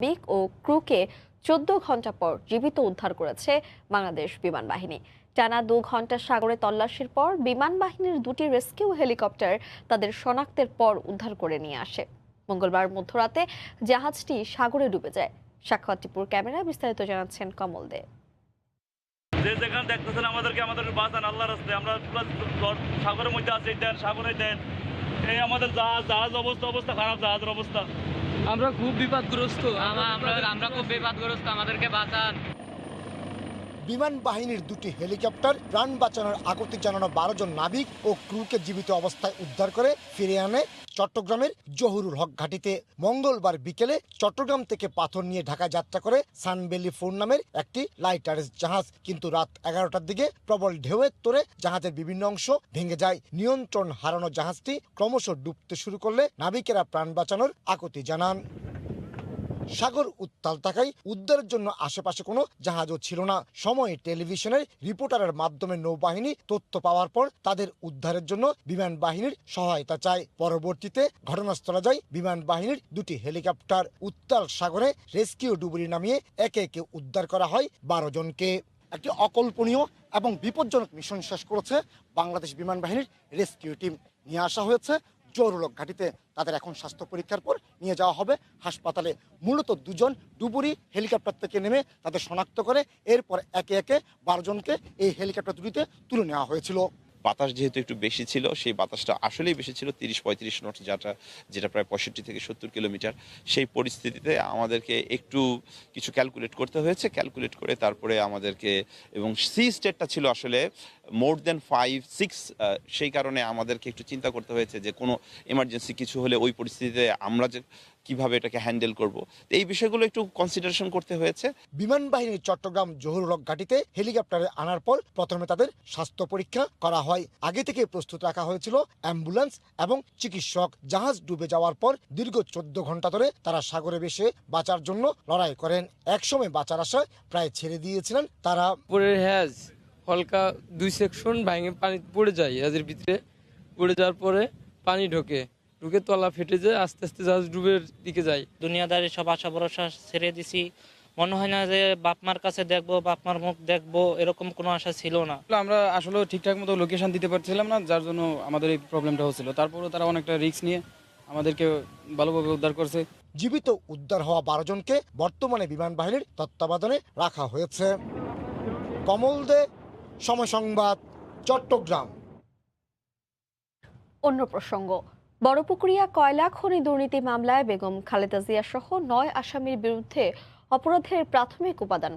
নাবিক ও ক্রুকে চোদ্দ ঘণ্টা পর জীবিত উদ্ধার করেছে বাংলাদেশ বিমান বাহিনী। টানা দু ঘণ্টা সাগরে তল্লাশির পর বিমান বাহিনীর দুটি রেস্কিউ হেলিকপ্টার তাদের শনাক্তের পর উদ্ধার করে নিয়ে আসে। মঙ্গলবার মধ্যরাতে জাহাজটি সাগরে ডুবে যায়। সাক্ষাৎ ক্যামেরা বিস্তারিত জানাচ্ছেন কমল দে। যেখানে দেখতেছেন আমাদেরকে, আমাদের বাঁচান আমরা সাগরের মধ্যে আছি দেন সাগরে দেন। এই আমাদের জাহাজ জাহাজ অবস্থা অবস্থা খারাপ, জাহাজের অবস্থা। আমরা খুব বিপদগ্রস্ত। আমরা আমরা খুব বিপদগ্রস্ত আমাদেরকে বাঁচান। বিমান বাহিনীর দুটি হেলিকপ্টার প্রাণ বাঁচানোর আগতে জানানো বারো জন নাবিক ও ক্রুকে জীবিত অবস্থায় উদ্ধার করে ফিরে আনে চট্টগ্রামের জহুরুল হক ঘাটিতে মঙ্গলবার বিকেলে চট্টগ্রাম থেকে পাথর নিয়ে ঢাকা যাত্রা করে সানবেলি ফোর নামের একটি লাইটারের জাহাজ। কিন্তু রাত এগারোটার দিকে প্রবল ঢেউয়ের তোরে জাহাজের বিভিন্ন অংশ ভেঙে যায়। নিয়ন্ত্রণ হারানো জাহাজটি ক্রমশ ডুবতে শুরু করলে নাবিকেরা প্রাণ বাঁচানোর আকতি জানান। সাগর উত্তাল থাকায় উদ্ধারের জন্য আশেপাশে কোনো জাহাজও ছিল না। সময়ে টেলিভিশনের রিপোর্টারের মাধ্যমে নৌবাহিনী তথ্য পাওয়ার পর তাদের উদ্ধারের জন্য বিমান বাহিনীর সহায়তা চায়। পরবর্তীতে ঘটনাস্থলে যায় বিমান বাহিনীর দুটি হেলিকপ্টার। উত্তাল সাগরে রেস্কিউ ডুবুরি নামিয়ে একে একে উদ্ধার করা হয় বারো জনকে। একটি অকল্পনীয় এবং বিপজ্জনক মিশন শেষ করেছে বাংলাদেশ বিমান বাহিনীর রেস্কিউ টিম। নিয়ে আসা হয়েছে জরুরক ঘাটিতে তাদের এখন স্বাস্থ্য পরীক্ষার পর নিয়ে যাওয়া হবে। হাসপাতালে মূলত দুজন ডুবুরি হেলিকপ্টার থেকে নেমে তাদের শনাক্ত করে, এরপর একে একে বারোজনকে এই হেলিকপ্টার দুটিতে তুলে নেওয়া হয়েছিল। বাতাস যেহেতু একটু বেশি ছিল, সেই বাতাসটা আসলেই বেশি ছিল তিরিশ পঁয়ত্রিশ নট, যেটা যেটা প্রায় পঁয়ষট্টি থেকে সত্তর কিলোমিটার। সেই পরিস্থিতিতে আমাদেরকে একটু কিছু ক্যালকুলেট করতে হয়েছে। ক্যালকুলেট করে তারপরে আমাদেরকে, এবং সি স্টেটটা ছিল আসলে মোর দেন ফাইভ সিক্স সেই কারণে আমাদেরকে একটু চিন্তা করতে হয়েছে যে কোনো এমার্জেন্সি কিছু হলে ওই পরিস্থিতিতে আমরা যে কীভাবে এটাকে হ্যান্ডেল করব। এই বিষয়গুলো একটু কনসিডারেশন করতে হয়েছে। বিমান বাহিনীর চট্টগ্রাম জহুরুলক ঘাটিতে হেলিকপ্টারে আনার পর প্রথমে তাদের স্বাস্থ্য পরীক্ষা করা হয়। আগে থেকে প্রস্তুত রাখা হয়েছিল অ্যাম্বুলেন্স এবং চিকিৎসক। জাহাজ ডুবে যাওয়ার পর দীর্ঘ চোদ্দ ঘণ্টা ধরে তারা সাগরে বেশে বাঁচার জন্য লড়াই করেন। একসময় বাঁচার আশায় প্রায় ছেড়ে দিয়েছিলেন তারা। উপরের হ্যাজ হালকা দুই সেকশন ভেঙে পানি পড়ে যায়। হ্যাজের ভিতরে পড়ে যাওয়ার পরে পানি ঢোকে। ঢুকে তলা ফেটে যায় আস্তে আস্তে জাহাজ ডুবের দিকে যায়। দুনিয়াদারি সব আশা ভরসা ছেড়ে দিছি। মনে হয় না যে বাপ মার কাছে দেখব বাপমার মুখ দেখব এরকম কোনো আশা ছিল না। আমরা আসলে ঠিকঠাক মতো লোকেশন দিতে পারছিলাম না যার জন্য আমাদের এই প্রবলেমটা হচ্ছিল। তারপরেও তারা অনেকটা রিস্ক নিয়ে আমাদেরকে ভালোভাবে উদ্ধার করছে। জীবিত উদ্ধার হওয়া বারো জনকে বর্তমানে বিমান বাহিনীর তত্ত্বাবধানে রাখা হয়েছে। কমল দে সময় সংবাদ চট্টগ্রাম। অন্য প্রসঙ্গ। বড়পুকুরিয়া কয়লা খনি দুর্নীতি মামলায় বেগম খালেদা জিয়া সহ নয় আসামির বিরুদ্ধে অপরাধের প্রাথমিক উপাদান